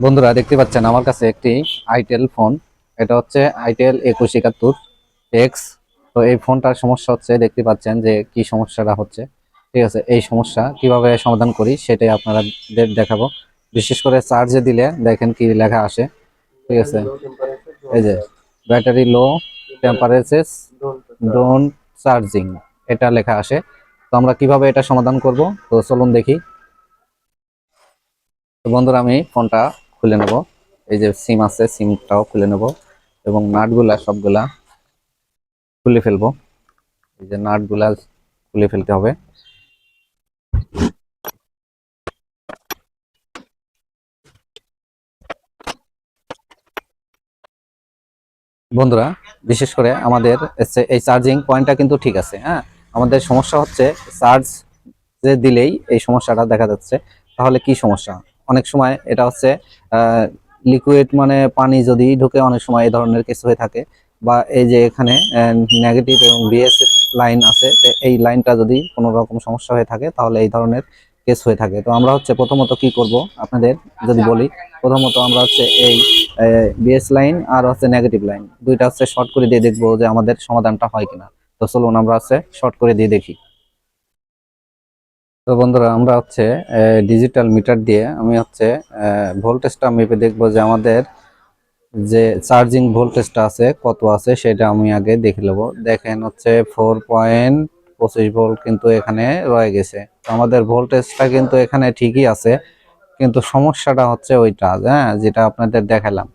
বন্ধুরা, দেখতে পাচ্ছেন আমার কাছে একটি আইটেল ফোন এটা হচ্ছে আইটেল একুশ একাত্তর এক্স তো এই ফোনটার সমস্যা হচ্ছে, দেখতে পাচ্ছেন যে কি সমস্যাটা হচ্ছে। ঠিক আছে, এই সমস্যা কীভাবে সমাধান করি সেটাই আপনাদের দেখাবো। বিশেষ করে চার্জে দিলে দেখেন কি লেখা আসে। ঠিক আছে, এই যে battery low temperature don't charging এটা লেখা আসে। তো আমরা কীভাবে এটা সমাধান করব? তো চলুন দেখি। তো বন্ধুরা, আমি ফোনটা খুলে নেব। এই যে সিম আছে, সিমটাও খুলে নেব এবং নাটগুলা সবগুলা খুলে ফেলব। এই যে নাটগুলা খুলে ফেলতে হবে। বন্ধুরা, বিশেষ করে আমাদের এই চার্জিং পয়েন্টটা কিন্তু ঠিক আছে হ্যাঁ? আমাদের সমস্যা হচ্ছে, চার্জ যে দিলেই এই সমস্যাটা দেখা যাচ্ছে। তাহলে কি সমস্যা? অনেক সময় এটা হচ্ছে লিকুইড মানে পানি যদি ঢুকে অনেক সময় এই ধরনের কিছু হয়ে থাকে। বা এই যে এখানে নেগেটিভ এবং বিএস লাইন আছে এই লাইনটা যদি কোনো রকম সমস্যা হয়ে থাকে তাহলে এই ধরনের কেস হয়ে থাকে। তো আমরা হচ্ছে প্রথমত কি করব আপনাদের যদি বলি প্রথমত আমরা হচ্ছে এই বিএস লাইন আর হচ্ছে নেগেটিভ লাইন দুইটা হচ্ছে শর্ট করে দিয়ে দেখব যে আমাদের সমাধানটা হয় কিনা। তো চলুন আমরা হচ্ছে শর্ট করে দিয়ে দেখি। তো বন্ধুরা, আমরা হচ্ছে ডিজিটাল মিটার দিয়ে আমি হচ্ছে ভোল্টেজটা মেপে দেখব যে আমাদের যে চার্জিং ভোল্টেজটা আছে, কত আছে সেটা আমি আগে দেখে নেব। দেখেন হচ্ছে ফোর পয়েন্ট পঁচিশ ভোল্ট কিন্তু এখানে রয়ে গেছে। আমাদের ভোল্টেজটা কিন্তু এখানে ঠিকই আছে, কিন্তু সমস্যাটা হচ্ছে ওইটা হ্যাঁ যেটা আপনাদের দেখালাম।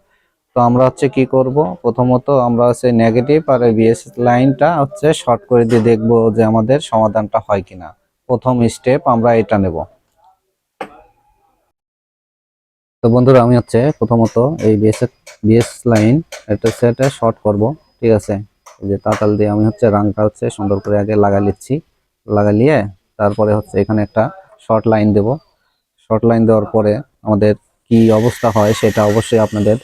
তো আমরা হচ্ছে কি করব? প্রথমত আমরা হচ্ছে নেগেটিভ আর বিএস লাইনটা হচ্ছে শর্ট করে দিয়ে দেখব যে আমাদের সমাধানটা হয় কিনা। প্রথম স্টেপ আমরা এটা নেব। তো বন্ধুরা, আমি হচ্ছে প্রথমত এই বিএস বিএস লাইন এটা সেটে শর্ট করব, ঠিক আছে? যে তাতাল দিয়ে আমি হচ্ছে রাংটা হচ্ছে সুন্দর করে আগে লাগা নিচ্ছি। লাগালিয়ে তারপরে হচ্ছে এখানে একটা শর্ট লাইন দেব। শর্ট লাইন দেওয়ার পরে আমাদের কি অবস্থা হয় সেটা অবশ্যই আপনাদের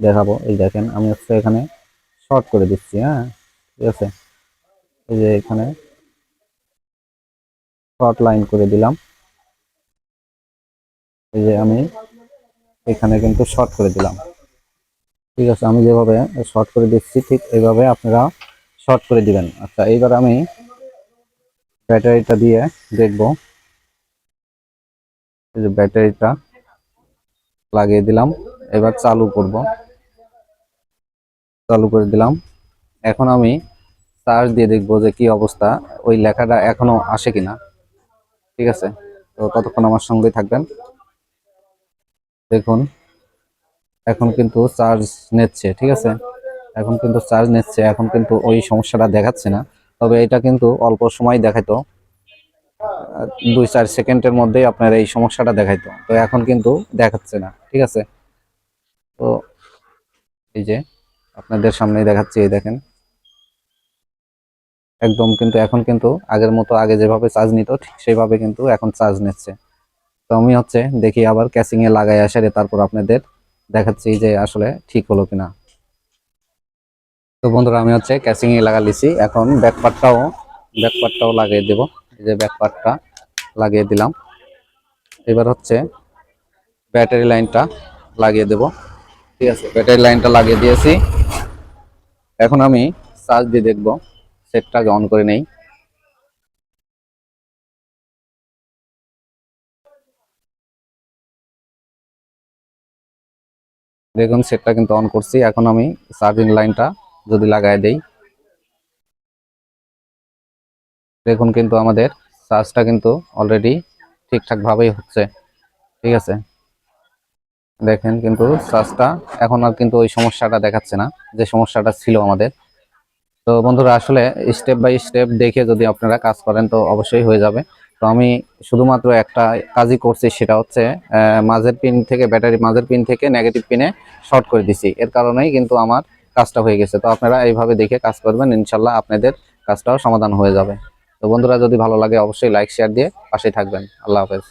দেখাবো। এই দেখেন, আমি হচ্ছে এখানে শর্ট করে দিচ্ছি হ্যাঁ? ঠিক আছে? এই যে এখানে শর্ট লাইন করে দিলাম। এই যে আমি এখানে কিন্তু শর্ট করে দিলাম। ঠিক আছে, আমি যেভাবে শর্ট করে দিচ্ছি, ঠিক এইভাবে আপনারা শর্ট করে দিবেন। আচ্ছা এইবার আমি ব্যাটারিটা দিয়ে দেখব। এই যে ব্যাটারিটা লাগিয়ে দিলাম, এবার চালু করব। চালু করে দিলাম। এখন আমি চার্জ দিয়ে দেখব যে কি অবস্থা, ওই লেখাটা এখনও আসে কিনা। ঠিক আছে? তো ততক্ষণ আমার সঙ্গেই থাকবেন। দেখুন, এখন কিন্তু চার্জ নিচ্ছে, ঠিক আছে? এখন কিন্তু চার্জ নিচ্ছে, এখন কিন্তু ওই সমস্যাটা দেখাচ্ছে না। তবে এটা কিন্তু অল্প সময় দেখাইতো। দুই চার সেকেন্ডের মধ্যেই আপনার এই সমস্যাটা দেখাইতো। তো এখন কিন্তু দেখাচ্ছে না, ঠিক আছে? তো এই যে আপনাদের সামনেই দেখাচ্ছি, এই দেখেন। একদম কিন্তু এখন কিন্তু আগের মতো আগে যেভাবে চার্জ নিত, ঠিক সেইভাবে কিন্তু এখন চার্জ নিচ্ছে। তো আমি হচ্ছে দেখি আবার ক্যাসিং এ লাগাই আসারে তারপর আপনাদের দেখাচ্ছি যে আসলে ঠিক হলো কিনা। তো বন্ধুরা, আমি হচ্ছে ক্যাসিং এ লাগা লিছি এখন ব্যাক পার্টটাও ব্যাক পার্টটাও লাগিয়ে দেব। এই যে ব্যাক পার্টটা লাগিয়ে দিলাম। এবার হচ্ছে ব্যাটারি লাইনটা লাগিয়ে দেব। ঠিক আছে ব্যাটারি লাইনটা লাগিয়ে দিয়েছি। এখন আমি চার্জ দিয়ে দেখব। সেটটাকে অন করে নেই। দেখুন, সেটটা কিন্তু অন করছি। এখন আমি চার্জিং লাইনটা যদি লাগাই দেই, দেখুন কিন্তু আমাদের চার্জটা কিন্তু অলরেডি ঠিকঠাক ভাবেই হচ্ছে। ঠিক আছে? দেখেন কিন্তু চার্জটা এখন আর কিন্তু ওই সমস্যাটা দেখাচ্ছে না। যে সমস্যাটা ছিল আমাদের তো বন্ধুরা, আসলে স্টেপ বাই স্টেপ দেখে যদি আপনারা কাজ করেন তো অবশ্যই হয়ে যাবে। তো আমি শুধুমাত্র একটা কাজই করছি, সেটা হচ্ছে মাঝের পিন থেকে ব্যাটারি মাঝের পিন থেকে নেগেটিভ পিনে শর্ট করে দিছি। এর কারণেই কিন্তু আমার কাজটা হয়ে গেছে। তো আপনারা এইভাবে দেখে কাজ করবেন, ইনশাল্লাহ আপনাদের কাজটাও সমাধান হয়ে যাবে। তো বন্ধুরা, যদি ভালো লাগে অবশ্যই লাইক শেয়ার দিয়ে পাশেই থাকবেন। আল্লাহ হাফেজ।